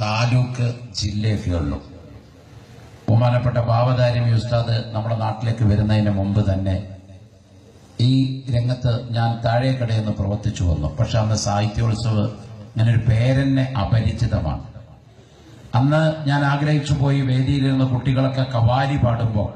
താലൂക്ക് ജില്ലയൊക്കെ ഉള്ളു ബഹുമാനപ്പെട്ട ബാവതാരിമി ഉസ്താദ് നമ്മുടെ നാട്ടിലേക്ക് വരുന്നതിന് മുമ്പ് തന്നെ ഈ രംഗത്ത് ഞാൻ താഴേക്കടയിൽ നിന്ന് പ്രവർത്തിച്ചു വന്നു. പക്ഷെ അന്ന് സാഹിത്യോത്സവ് ഞാനൊരു പേരെന്നെ അപരിചിതമാണ്. അന്ന് ഞാൻ ആഗ്രഹിച്ചു പോയി വേദിയിലിരുന്ന കുട്ടികളൊക്കെ കവാലി പാടുമ്പോൾ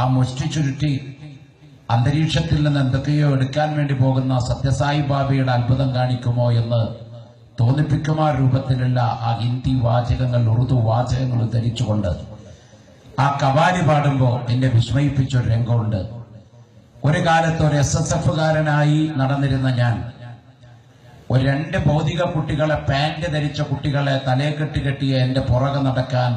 ആ മുഷ്ടി ചുരുട്ടി അന്തരീക്ഷത്തിൽ നിന്ന് എന്തൊക്കെയോ എടുക്കാൻ വേണ്ടി പോകുന്ന സത്യസായി ബാബയുടെ അത്ഭുതം കാണിക്കുമോ എന്ന് തോന്നിപ്പിക്കുമാർ രൂപത്തിലുള്ള ആ ഹിന്ദി വാചകങ്ങൾ ഉറുദു വാചകങ്ങൾ ധരിച്ചുകൊണ്ട് ആ കവാലി പാടുമ്പോൾ എന്നെ വിസ്മയിപ്പിച്ച ഒരു രംഗമുണ്ട്. ഒരു കാലത്ത് ഒരു എസ് എസ് എഫുകാരനായി നടന്നിരുന്ന ഞാൻ ഒരു രണ്ട് ഭൗതിക കുട്ടികളെ പാന്റ് ധരിച്ച കുട്ടികളെ തലേ കെട്ടി കെട്ടിയ എന്റെ പുറകെ നടക്കാൻ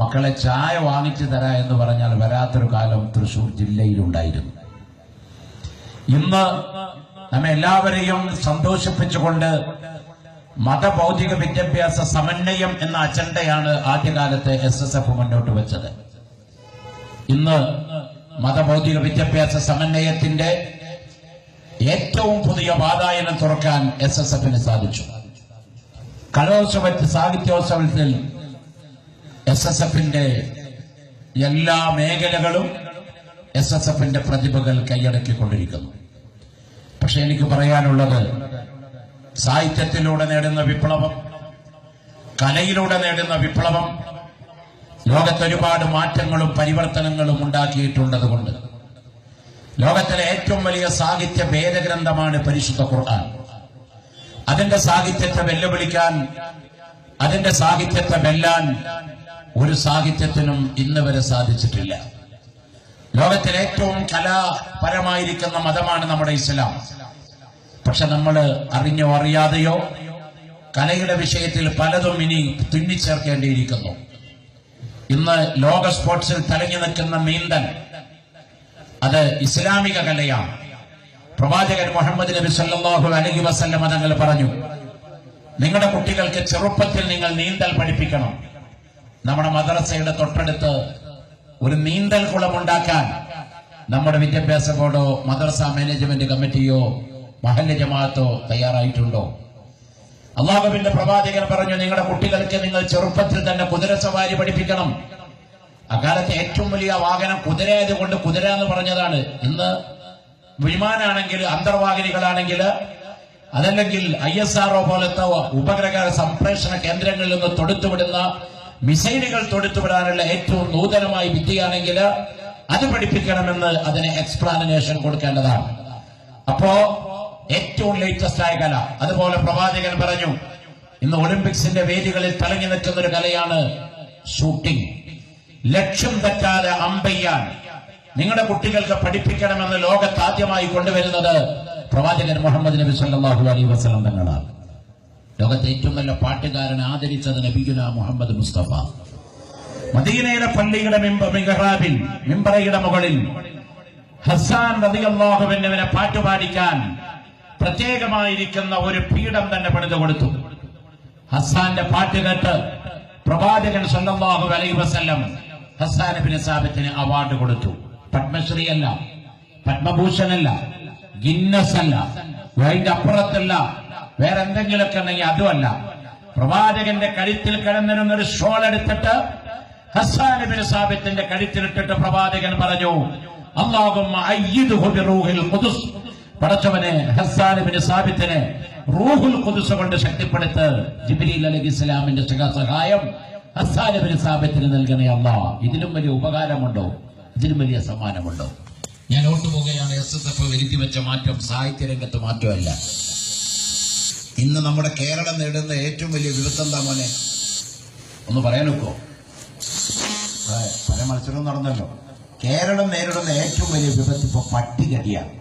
മക്കളെ ചായ വാങ്ങിച്ചു തരാ എന്ന് പറഞ്ഞാൽ വരാത്തൊരു കാലം തൃശൂർ ജില്ലയിലുണ്ടായിരുന്നു. ഇന്ന് നമ്മെ എല്ലാവരെയും സന്തോഷിപ്പിച്ചുകൊണ്ട് മതഭൗതിക വിദ്യാഭ്യാസ സമന്വയം എന്ന അജണ്ടയാണ് ആദ്യകാലത്ത് എസ് എസ് എഫ് മുന്നോട്ട് വെച്ചത്. ഇന്ന് മതഭൗതിക വിദ്യാഭ്യാസ സമന്വയത്തിന്റെ ഏറ്റവും പുതിയ വാതായനം തുറക്കാൻ എസ് എസ് എഫിന് സാധിച്ചു. കലോത്സവ സാഹിത്യോത്സവത്തിൽ എസ് എസ് എഫിന്റെ എല്ലാ മേഖലകളും എസ് എസ് എഫിന്റെ പ്രതിഭകൾ കൈയടക്കിക്കൊണ്ടിരിക്കുന്നു. പക്ഷെ എനിക്ക് പറയാനുള്ളത് സാഹിത്യത്തിലൂടെ നേടുന്ന വിപ്ലവം കലയിലൂടെ നേടുന്ന വിപ്ലവം ലോകത്തൊരുപാട് മാറ്റങ്ങളും പരിവർത്തനങ്ങളും ഉണ്ടാക്കിയിട്ടുള്ളതുകൊണ്ട് ലോകത്തിലെ ഏറ്റവും വലിയ സാഹിത്യ ഭേദഗ്രന്ഥമാണ് പരിശുദ്ധ ഖുർആൻ. അതിന്റെ സാഹിത്യത്തെ വെല്ലുവിളിക്കാൻ അതിന്റെ സാഹിത്യത്തെ വെല്ലാൻ ഒരു സാഹിത്യത്തിനും ഇന്ന് വരെ സാധിച്ചിട്ടില്ല. ലോകത്തിലെ ഏറ്റവും കലാപരമായിരിക്കുന്ന മതമാണ് നമ്മുടെ ഇസ്ലാം. പക്ഷെ നമ്മൾ അറിഞ്ഞോ അറിയാതെയോ കലയുടെ വിഷയത്തിൽ പലതും ഇനി തുന്നിച്ചേർക്കേണ്ടിയിരിക്കുന്നു. ഇന്ന് ലോക സ്പോർട്സിൽ തലങ്ങി നിൽക്കുന്ന നീന്തൽ അത് ഇസ്ലാമിക കലയാണ്. പ്രവാചകൻ മുഹമ്മദ് നബി സല്ലാഹു അലഹി വസല്ലമ തങ്ങൾ പറഞ്ഞു നിങ്ങളുടെ കുട്ടികൾക്ക് ചെറുപ്പത്തിൽ നിങ്ങൾ നീന്തൽ പഠിപ്പിക്കണം. നമ്മുടെ മദ്രസയുടെ തൊട്ടടുത്ത് ഒരു നീന്തൽ കുളം ഉണ്ടാക്കാൻ നമ്മുടെ വിദ്യാഭ്യാസ ബോർഡോ മദ്രസ മാനേജ്മെന്റ് കമ്മിറ്റിയോ മഹല്ല ജമാഅത്തോ തയ്യാറായിട്ടുണ്ടോ? അള്ളാഹുവിന്റെ പ്രവാചകൻ പറഞ്ഞു നിങ്ങളുടെ കുട്ടികൾക്ക് നിങ്ങൾ ചെറുപ്പത്തിൽ തന്നെ കുതിര സവാരി പഠിപ്പിക്കണം. അക്കാലത്ത് ഏറ്റവും വലിയ വാഹനം കുതിരയായത് കൊണ്ട് കുതിര എന്ന് പറഞ്ഞതാണ്. ഇന്ന് വിമാനാണെങ്കിൽ അന്തർവാഹിനികളാണെങ്കിൽ അതല്ലെങ്കിൽ ഐ എസ് ആർഒ പോലത്തെ ഉപഗ്രഹ സംപ്രേഷണ കേന്ദ്രങ്ങളിൽ നിന്ന് തൊടുത്തുവിടുന്ന മിസൈലുകൾ തൊടുത്തുവിടാനുള്ള ഏറ്റവും നൂതനമായ വിദ്യയാണെങ്കിൽ അത് പഠിപ്പിക്കണമെന്ന് അതിന് എക്സ്പ്ലാനേഷൻ കൊടുക്കേണ്ടതാണ്. അപ്പോ ഏറ്റവും ലേറ്റസ്റ്റ് ആയ കല. അതുപോലെ പ്രവാചകൻ പറഞ്ഞു ഇന്ന് ഒളിമ്പിക്സിന്റെ വേദികളിൽ തിളങ്ങി നിൽക്കുന്ന ഒരു കലയാണ് ഷൂട്ടിംഗ്. ലക്ഷ്യം തെറ്റാതെ അമ്പയ്യാൻ. നിങ്ങളുടെ കുട്ടികൾക്ക് പഠിപ്പിക്കണമെന്ന് ലോകത്ത് ആദ്യമായി കൊണ്ടുവരുന്നത് പ്രവാചകൻ മുഹമ്മദ് നബി സല്ലാഹു അലൈ വസ്ലം തങ്ങളാണ് ലോകത്തെ ഏറ്റവും നല്ല പാട്ടുകാരനെ ആദരിച്ചത് നബിഗുല മുഹമ്മദ് മുസ്തഫ. മദീനയുടെ പള്ളിയുടെ മിഹ്റാബിൽ മിമ്പറയുടെ മുകളിൽ ഹസാൻ റളിയല്ലാഹുവിനെ പാട്ടുപാടിക്കാൻ പ്രത്യേകമായിരിക്കുന്ന ഒരു പീഠം തന്നെ പണിതു കൊടുത്തു. ഹസാന്റെ പാട്ട് കേട്ട് പ്രവാചകൻ സ്വന്തമാഹു അലൈഹി വസല്ലം ഹസാൻ ബിൻ സാബിത്തിന് അവാർഡ് കൊടുത്തു. പത്മശ്രീ അല്ല പത്മഭൂഷൺ അല്ല ഗിന്നസ് അല്ല അതിന്റെ അപ്പുറത്തല്ല വേറെ എന്തെങ്കിലുമൊക്കെ ഉണ്ടെങ്കിൽ അതുമല്ല. പ്രവാചകന്റെ കഴുത്തിൽ കിടന്നിരുന്ന ഒരു ഷോൾ എടുത്തിട്ട് ഹസാൻ ബിൻ സാബിത്തിന്റെ കഴുത്തിലിട്ടിട്ട് പ്രവാചകൻ പറഞ്ഞു അള്ളാഹും പടച്ചവനെ ഹസാൻ ബിൻ സാബിത്തിനെ റൂഹുൽ കൊതുസ കൊണ്ട് ശക്തിപ്പെടുത്ത് ജിബിലി അലഹി ഇസ്ലാമിന്റെ സഹായം ഹസാലിബിന് സാബിത്തിന് നൽകണേ അമ്മ ഇതിലും വലിയ ഉപകാരമുണ്ടോ? ഇതിലും വലിയ സമ്മാനമുണ്ടോ? ഞാൻ ഓട്ടുപോകുകയാണ് എസ് എസ് എഫ് വരുത്തി വെച്ച മാറ്റം സാഹിത്യ രംഗത്ത് മാറ്റമല്ല. ഇന്ന് നമ്മുടെ കേരളം നേടുന്ന ഏറ്റവും വലിയ വിപത്ത് എന്താ മോനെ? ഒന്ന് പറയാനൊക്കോ പല മത്സരവും നടന്നല്ലോ. കേരളം നേരിടുന്ന ഏറ്റവും വലിയ വിപത്ത് ഇപ്പൊ പട്ടികടിയാണ്?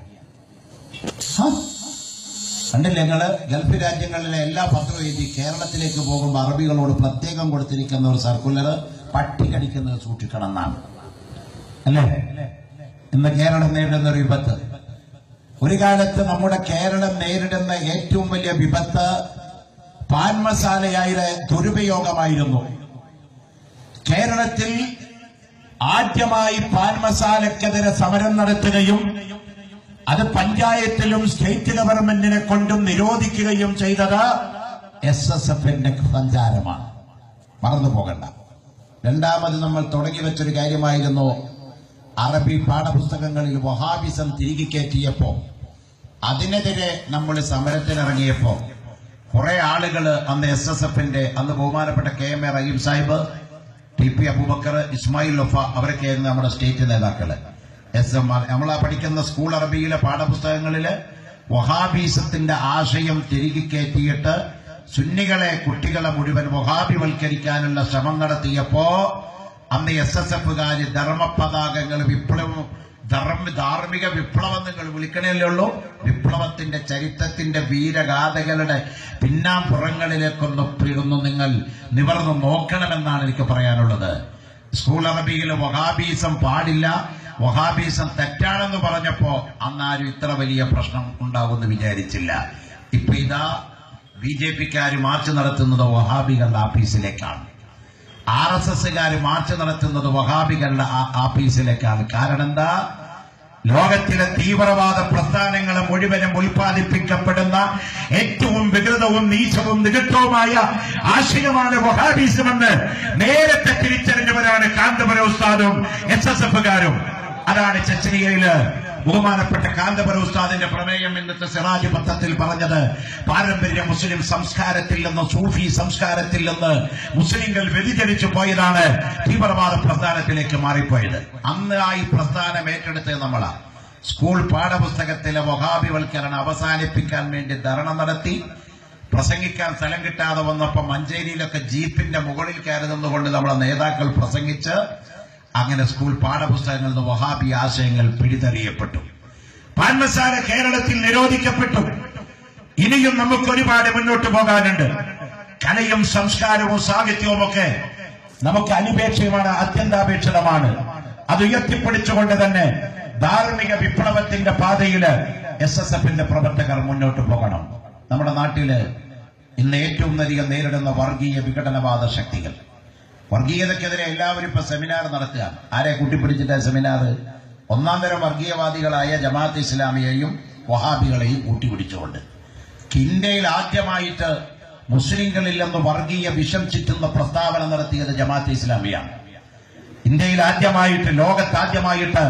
കണ്ടില്ലേ നിങ്ങൾ ഗൾഫ് രാജ്യങ്ങളിലെ എല്ലാ പത്രവും എഴുതി കേരളത്തിലേക്ക് പോകുമ്പോൾ അറബികളോട് പ്രത്യേകം കൊടുത്തിരിക്കുന്ന ഒരു സർക്കുലർ പട്ടി കടിക്കുന്നത് സൂക്ഷിക്കണം എന്നാണ് അല്ലേ? ഇന്ന് കേരളം നേരിടുന്ന ഒരു വിപത്ത്. ഒരു കാലത്ത് നമ്മുടെ കേരളം നേരിടുന്ന ഏറ്റവും വലിയ വിപത്ത് പാൻ മസാലയായ ദുരുപയോഗമായിരുന്നു. കേരളത്തിൽ ആദ്യമായി പാൻ മസാലക്കെതിരെ സമരം നടത്തുകയും അത് പഞ്ചായത്തിലും സ്റ്റേറ്റ് ഗവൺമെന്റിനെ കൊണ്ടും നിരോധിക്കുകയും ചെയ്തത് എസ് എസ് എഫിന്റെ സഞ്ചാരമാണ്. മറന്നു പോകണ്ട. രണ്ടാമത് നമ്മൾ തുടങ്ങി വെച്ചൊരു കാര്യമായിരുന്നു. അറബി പാഠപുസ്തകങ്ങളിൽ വഹാബിസം തിരികെ കയറ്റിയപ്പോ അതിനെതിരെ നമ്മൾ സമരത്തിനിറങ്ങിയപ്പോ കുറെ ആളുകൾ അന്ന് എസ് എസ് എഫിന്റെ അന്ന് ബഹുമാനപ്പെട്ട K M A Rahim Sahib T P Abubakar Ismail ലൊഫ അവരൊക്കെയായിരുന്നു നമ്മുടെ സ്റ്റേറ്റ് നേതാക്കൾ. എസ് എം ആർ നമ്മൾ പഠിക്കുന്ന സ്കൂൾ അറബിയിലെ പാഠപുസ്തകങ്ങളിൽ വഹാബീസത്തിന്റെ ആശയം തിരികെ കയറ്റിയിട്ട് സുന്നികളെ കുട്ടികളെ മുഴുവൻ വഹാബിവൽക്കരിക്കാനുള്ള ശ്രമം നടത്തിയപ്പോ അന്ന് എസ് എസ് എഫുകാര് ധർമ്മ പതാകങ്ങൾ വിപ്ലവം ധർമ്മ ധാർമ്മിക വിപ്ലവം നിങ്ങൾ വിളിക്കണല്ലേ ഉള്ളൂ? വിപ്ലവത്തിന്റെ ചരിത്രത്തിന്റെ വീരഗാഥകളുടെ പിന്നാമ്പുറങ്ങളിലേക്കൊന്ന് പിടുന്നു നിങ്ങൾ നിവർന്നു നോക്കണമെന്നാണ് എനിക്ക് പറയാനുള്ളത്. സ്കൂൾ അറബിയിൽ വഹാബീസം പാടില്ല. വഹാബീസം തെറ്റാണെന്ന് പറഞ്ഞപ്പോ അന്നാരും ഇത്ര വലിയ പ്രശ്നം ഉണ്ടാകുമെന്ന് വിചാരിച്ചില്ല. ഇപ്പൊ ഇതാ ബി ജെ പിക്കാര് മാർച്ച് നടത്തുന്നത് വഹാബികളുടെ ആഫീസിലേക്കാണ്. ആർ എസ് എസ്സുകാർ മാർച്ച് നടത്തുന്നത് വഹാബികളുടെ ആഫീസിലേക്കാണ്. കാരണം എന്താ? ലോകത്തിലെ തീവ്രവാദ പ്രസ്ഥാനങ്ങൾ മുഴുവനും ഉൽപ്പാദിപ്പിക്കപ്പെടുന്ന ഏറ്റവും വികൃതവും നീചവും നികൃഷ്ടവുമായ ആശയമാണ് വഹാബീസുമെന്ന് നേരത്തെ തിരിച്ചറിഞ്ഞവരാണ് കാന്തപുര ഉസ്താദും എസ് എസ് എഫുകാരും അതാണ് ചെച്ചനിയയിൽ ബഹുമാനപ്പെട്ട കാന്തപുര ഉസ്താദിന്റെ പ്രമേയം ഇന്നത്തെ സിറാജ് പത്രത്തിൽ പറഞ്ഞത്. പാരമ്പര്യ മുസ്ലിം സംസ്കാരത്തിൽ നിന്ന് സൂഫി സംസ്കാരത്തിൽ നിന്ന് മുസ്ലിങ്ങൾ വ്യതിചലിച്ചു പോയതാണ് തീവ്രവാദ പ്രസ്ഥാനത്തിലേക്ക് മാറിപ്പോയത്. അന്ന് ആ ഈ പ്രസ്ഥാനം ഏറ്റെടുത്തത് നമ്മളാ. സ്കൂൾ പാഠപുസ്തകത്തിലെ വഹാബിവൽക്കരണം അവസാനിപ്പിക്കാൻ വേണ്ടി ധർണ നടത്തി. പ്രസംഗിക്കാൻ സ്ഥലം കിട്ടാതെ വന്നപ്പോ മഞ്ചേരിയിലൊക്കെ ജീപ്പിന്റെ മുകളിൽ കയറി നിന്നുകൊണ്ട് നമ്മളെ നേതാക്കൾ പ്രസംഗിച്ച് അങ്ങനെ സ്കൂൾ പാഠപുസ്തകങ്ങളിൽ നിന്ന് വഹാബി ആശയങ്ങൾ പിടിതെറിയപ്പെട്ടു. പാൻമസാര കേരളത്തിൽ നിരോധിക്കപ്പെട്ടു. ഇനിയും നമുക്ക് ഒരുപാട് മുന്നോട്ട് പോകാനുണ്ട്. കലയും സംസ്കാരവും സാഹിത്യവും ഒക്കെ നമുക്ക് അനുപേക്ഷയുമാണ് അത്യന്താപേക്ഷിതമാണ്. അത് ഉയർത്തിപ്പിടിച്ചുകൊണ്ട് തന്നെ ധാർമ്മിക വിപ്ലവത്തിന്റെ പാതയിൽ എസ് എസ് എഫിന്റെ പ്രവർത്തകർ മുന്നോട്ട് പോകണം. നമ്മുടെ നാട്ടിൽ ഇന്ന് ഏറ്റവും അധികം നേരിടുന്ന വർഗീയ വിഘടനവാദ ശക്തികൾ. വർഗീയതക്കെതിരെ എല്ലാവരും ഇപ്പൊ സെമിനാർ നടത്തുകയാണ്. ആരെ കൂട്ടിപ്പിടിച്ചിട്ട് സെമിനാർ ഒന്നാം തരം വർഗീയവാദികളായ ജമാഅത്ത് ഇസ്ലാമിയെയും വഹാബികളെയും കൂട്ടിപ്പിടിച്ചുകൊണ്ട്. ഇന്ത്യയിൽ ആദ്യമായിട്ട് മുസ്ലിങ്ങളിൽ നിന്ന് വർഗീയ വിഷം ചുറ്റുന്ന പ്രസ്താവന നടത്തിയത് ജമാഅത്ത് ഇസ്ലാമിയാണ്. ഇന്ത്യയിൽ ആദ്യമായിട്ട് ലോകത്താദ്യമായിട്ട്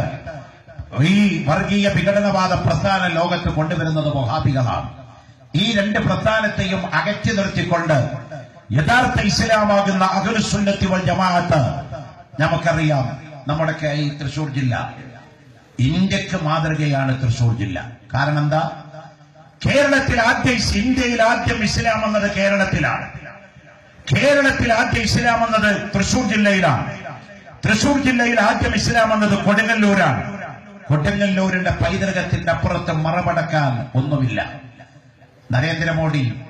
ഈ വർഗീയ വിഘടനവാദ പ്രസ്ഥാനം ലോകത്ത് കൊണ്ടുവരുന്നത് വഹാബികളാണ്. ഈ രണ്ട് പ്രസ്ഥാനത്തെയും അകറ്റി നിർത്തിക്കൊണ്ട് യഥാർത്ഥ ഇസ്ലാമാകുന്ന അഖിലുസുന്നത്തി വൽ ജമാഅത്ത്. നമുക്കറിയാം നമ്മുടെ തൃശൂർ ജില്ല. ഇന്ത്യയ്ക്ക് മാതൃകയാണ് തൃശൂർ ജില്ല. കാരണം എന്താ കേരളത്തിൽ ആദ്യം ഇന്ത്യയിൽ ആദ്യം ഇസ്ലാം വന്നത് കേരളത്തിലാണ്. കേരളത്തിൽ ആദ്യം ഇസ്ലാം വന്നത് തൃശൂർ ജില്ലയിലാണ്. തൃശൂർ ജില്ലയിൽ ആദ്യം ഇസ്ലാം വന്നത് കൊടുങ്ങല്ലൂരാണ്. കൊടുങ്ങല്ലൂരിന്റെ പൈതൃകത്തിന്റെ അപ്പുറത്ത് മറമടക്കാൻ ഒന്നുമില്ല. നരേന്ദ്രമോദി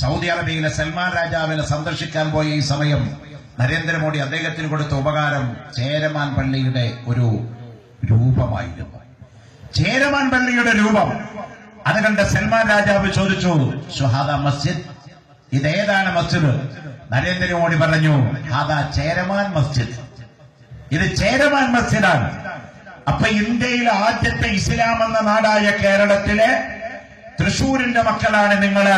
സൗദി അറേബ്യയിലെ സൽമാൻ രാജാവിനെ സന്ദർശിക്കാൻ പോയ ഈ സമയം നരേന്ദ്രമോദി അദ്ദേഹത്തിന് കൊടുത്ത ഉപകാരം ചേരമാൻ പള്ളിയുടെ ഒരു രൂപമായിരുന്നു. ചേരമാൻ പള്ളിയുടെ രൂപം. അത് കണ്ട സൽമാൻ രാജാവ് ചോദിച്ചു സുഹാദ മസ്ജിദ്? ഇതേതാണ് മസ്ജിദ്? നരേന്ദ്രമോദി പറഞ്ഞു ഹാദാ ചേരമാൻ മസ്ജിദ്. ഇത് ചേരമാൻ മസ്ജിദാണ്. അപ്പൊ ഇന്ത്യയിലെ ആദ്യത്തെ ഇസ്ലാം എന്ന നാടായ കേരളത്തിലെ തൃശൂരിന്റെ മക്കളാണ് നിങ്ങൾ.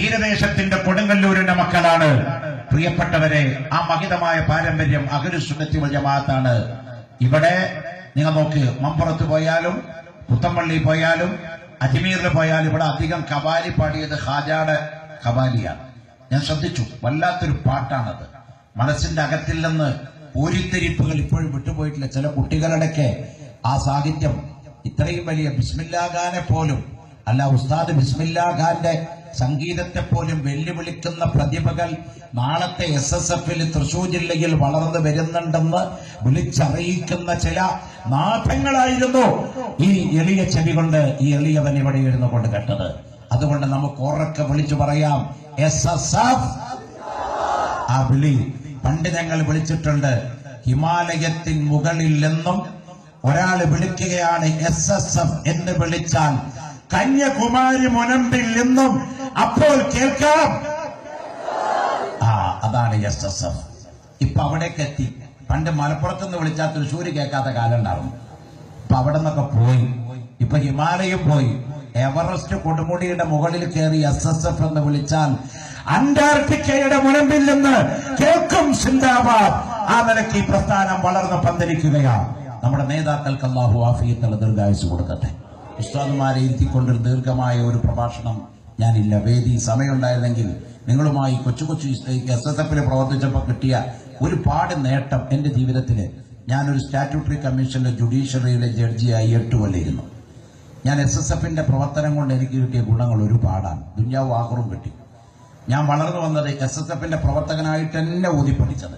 തീരദേശത്തിന്റെ കൊടുങ്ങല്ലൂരിന്റെ മക്കളാണ്. പ്രിയപ്പെട്ടവരെ ആ മഹിതമായ പാരമ്പര്യം അഖിലുസുന്നത്തി ജമാഅത്താണ്. ഇവിടെ നിങ്ങൾ നോക്ക് മമ്പുറത്ത് പോയാലും പുത്തമ്പള്ളി പോയാലും അജ്മീറിൽ പോയാലും ഇവിടെ അധികം കവാലി പാടിയത് ഹാജാടെ കവാലിയാണ് ഞാൻ ശ്രദ്ധിച്ചു വല്ലാത്തൊരു പാട്ടാണത്. മനസ്സിന്റെ അകത്തിൽ നിന്ന് പൂരിത്തിരിപ്പുകൾ ഇപ്പോഴും വിട്ടുപോയിട്ടില്ല. ചില കുട്ടികളുടെയൊക്കെ ആ സാഹിത്യം ഇത്രയും വലിയ ബിസ്മില്ലാ ഖാനെ പോലും അല്ല ഉസ്താദ് ബിസ്മില്ലാഖാന്റെ സംഗീതത്തെ പോലും വെല്ലുവിളിക്കുന്ന പ്രതിഭകൾ നാളത്തെ എസ് എസ് എഫിൽ തൃശൂർ ജില്ലയിൽ വളർന്നു വരുന്നുണ്ടെന്ന് വിളിച്ചറിയിക്കുന്ന ചില നാഥങ്ങളായിരുന്നു ഈ എളിയ ചെവി കൊണ്ട് ഈ എളിയവൻ ഇവിടെ ഇരുന്നു കൊണ്ട് കേട്ടത്. അതുകൊണ്ട് നമുക്ക് ഉറക്കെ വിളിച്ചു പറയാം എസ് എസ് എഫ് ആ വിളി പണ്ട് ഞങ്ങൾ വിളിച്ചിട്ടുണ്ട് ഹിമാലയത്തിൻ മുകളിൽ നിന്നും ഒരാൾ വിളിക്കുകയാണ് എസ് എസ് എഫ് എന്ന് വിളിച്ചാൽ കന്യാകുമാരി മുനമ്പിൽ നിന്നും അപ്പോൾ കേൾക്കാം. ആ അതാണ് എസ് എസ് എഫ് ഇപ്പൊ അവിടേക്ക് എത്തി. പണ്ട് മലപ്പുറത്ത് നിന്ന് വിളിച്ചാൽ തൃശ്ശൂര് കേൾക്കാത്ത കാലം ഉണ്ടാവും. ഇപ്പൊ അവിടെ നിന്നൊക്കെ പോയി. ഇപ്പൊ ഹിമാലയം പോയി. എവറസ്റ്റ് കൊടുമുടിയുടെ മുകളിൽ കയറി എസ് എസ് എഫ് എന്ന് വിളിച്ചാൽ അന്റാർട്ടിക്കയുടെ മുനമ്പിൽ നിന്ന് കേൾക്കും സിന്ദാബാദ്. ആ നിലയ്ക്ക് ഈ പ്രസ്ഥാനം വളർന്ന് പന്തലിക്കുകയാണ് നമ്മുടെ നേതാക്കൾക്ക് അള്ളാഹു ആഫിയത്തുള്ള ദീർഘായുസ് കൊടുക്കട്ടെ. ഉസ്താദുമാരെ ഇരുത്തിക്കൊണ്ടൊരു ദീർഘമായ ഒരു പ്രഭാഷണം ഞാനില്ല. വേദി സമയമുണ്ടായിരുന്നെങ്കിൽ നിങ്ങളുമായി കൊച്ചു കൊച്ചു എസ് എസ് എഫിൽ പ്രവർത്തിച്ചപ്പോൾ കിട്ടിയ ഒരുപാട് നേട്ടം എന്റെ ജീവിതത്തിൽ ഞാനൊരു സ്റ്റാറ്റ്യൂട്ടറി കമ്മീഷന്റെ ജുഡീഷ്യറിയിലെ ജഡ്ജിയായി എട്ട് കൊല്ലിരുന്നു ഞാൻ എസ് എസ് എഫിന്റെ പ്രവർത്തനം കൊണ്ട് എനിക്ക് കിട്ടിയ ഗുണങ്ങൾ ഒരുപാടാണ്. ദുന്യാവ് ആഹ്റും കിട്ടി. ഞാൻ വളർന്നു വന്നത് എസ് എസ് എഫിന്റെ പ്രവർത്തകനായിട്ട് തന്നെ ഊതി പഠിച്ചത്.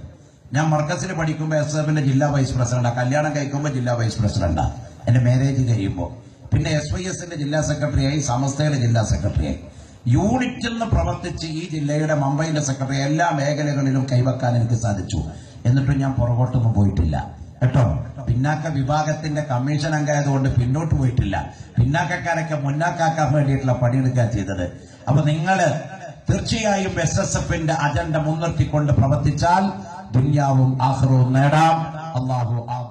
ഞാൻ മർക്കസിൽ പഠിക്കുമ്പോൾ എസ് എസ് എഫിന്റെ ജില്ലാ വൈസ് പ്രസിഡന്റാണ് കല്യാണം കഴിക്കുമ്പോൾ ജില്ലാ വൈസ് പ്രസിഡന്റാണ് എന്റെ മാരേജ് കഴിയുമ്പോൾ പിന്നെ എസ് വൈ എസിന്റെ ജില്ലാ സെക്രട്ടറിയായി സമസ്തയുടെ ജില്ലാ സെക്രട്ടറിയായി. യൂണിറ്റിൽ നിന്ന് പ്രവർത്തിച്ച് ഈ ജില്ലയുടെ മുംബൈയിലെ സെക്രട്ടറി എല്ലാ മേഖലകളിലും കൈവക്കാൻ എനിക്ക് സാധിച്ചു. എന്നിട്ടും ഞാൻ പുറകോട്ടൊന്നും പോയിട്ടില്ല. കേട്ടോ? പിന്നാക്ക വിഭാഗത്തിന്റെ കമ്മീഷൻ അംഗമായതുകൊണ്ട് പിന്നോട്ട് പോയിട്ടില്ല. പിന്നാക്കക്കാരൊക്കെ മുന്നാക്കാക്കാൻ വേണ്ടിയിട്ടുള്ള പണിയെടുക്കുക ചെയ്തത്. അപ്പൊ നിങ്ങൾ തീർച്ചയായും എസ് എസ് എഫിന്റെ അജണ്ട മുൻനിർത്തിക്കൊണ്ട് പ്രവർത്തിച്ചാൽ ദുന്യാവും ആഹ്റവും നേടാം. അള്ളാഹു ആ